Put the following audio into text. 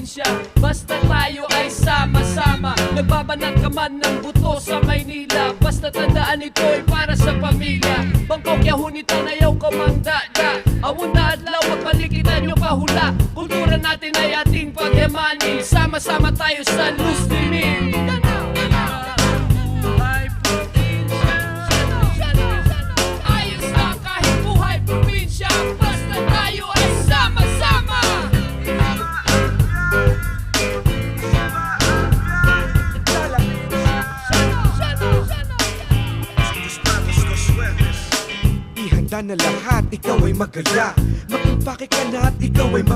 probinsya. Basta tayo ay sama-sama. Nagbabanat ka man ng buto sa Maynila. Basta tandaan ito ay para sa pamilya. Bangkok yahunitan na yaw komandada Awon na. Adlaw pagpalikitan nyo kahula. Kultura natin ay ating pagyamanin Sama-sama tayo sa Luslimin Ayos Ihanda na lahat, ikaw ay magaya Magpake ka na at ikaw ay